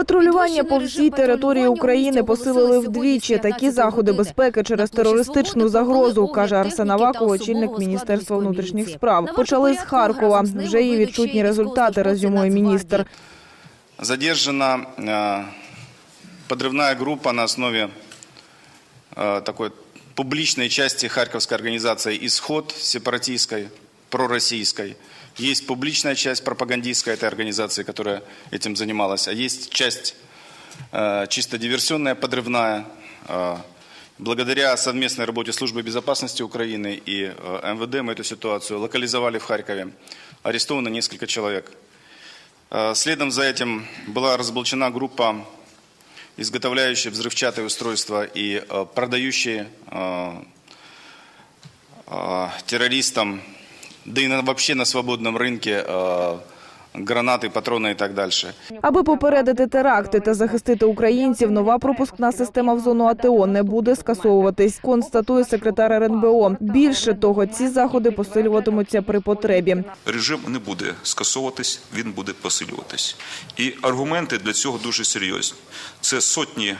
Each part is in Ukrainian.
Патрулювання по всій території України посилили вдвічі. Такі заходи безпеки через терористичну загрозу, каже Арсен Аваков, очільник Міністерства внутрішніх справ. Почали з Харкова. Вже є відчутні результати, резюмує міністр. Задержана э, подрывная группа на основе э, такой публичной части харьковской организации «Исход» сепаратистской, пророссийской. Есть публичная часть пропагандистской этой организации, которая этим занималась, а есть часть э, чисто диверсионная, подрывная. Э, Благодаря совместной работе Службы безопасности Украины и э, МВД мы эту ситуацию локализовали в Харькове. Арестовано несколько человек. Следом за этим была разоблачена группа, изготовляющая взрывчатые устройства и э, продающие террористам, да и на- вообще на свободном рынке э, гранаты, патроны и так дальше. Аби попередити теракти та захистити українців, нова пропускна система в зону АТО не буде скасовуватись, констатує секретар РНБО. Більше того, ці заходи посилюватимуться при потребі. режим не буде скасовуватись, він буде посилюватись. І аргументи для цього дуже серйозні. Це сотні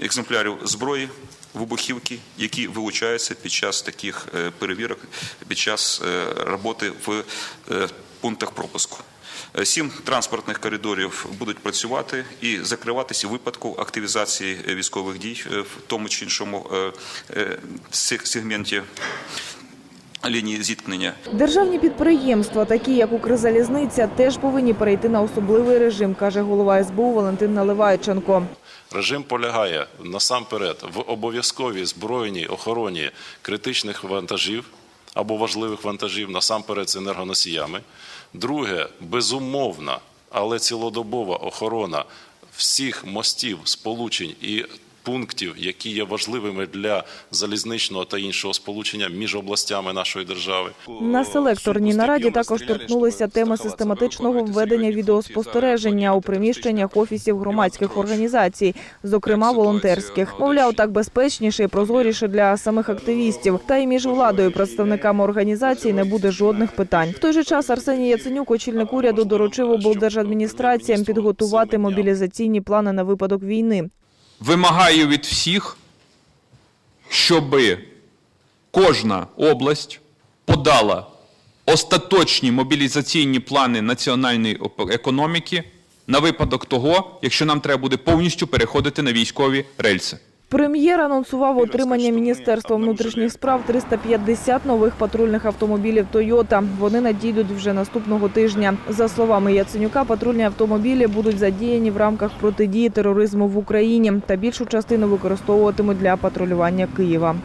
екземплярів зброї, вибухівки, які вилучаються під час таких е, перевірок, під час е, роботи в е, пунктах пропуску. Сім транспортних коридорів будуть працювати і закриватися випадку активізації військових дій в тому чи іншому сегменті лінії зіткнення. Державні підприємства, такі як Укрзалізниця, теж повинні перейти на особливий режим, каже голова СБУ Валентин Наливайченко. Режим полягає насамперед в обов'язковій збройній охороні критичних вантажів або важливих вантажів, насамперед з енергоносіями. Друге, безумовна, але цілодобова охорона всіх мостів, сполучень і пунктів, які є важливими для залізничного та іншого сполучення між областями нашої держави. На селекторній нараді також торкнулися теми систематичного введення відеоспостереження у приміщеннях офісів громадських організацій, зокрема волонтерських. Мовляв, так безпечніше і прозоріше для самих активістів. Та й між владою, і представниками організацій не буде жодних питань. В той же час Арсеній Яценюк, очільник уряду, доручив облдержадміністраціям підготувати мобілізаційні плани на випадок війни. Вимагаю від всіх, щоб кожна область подала остаточні мобілізаційні плани національної економіки на випадок того, якщо нам треба буде повністю переходити на військові рельси. Прем'єр анонсував отримання Міністерства внутрішніх справ 350 нових патрульних автомобілів «Тойота». Вони надійдуть вже наступного тижня. За словами Яценюка, патрульні автомобілі будуть задіяні в рамках протидії тероризму в Україні та більшу частину використовуватимуть для патрулювання Києва.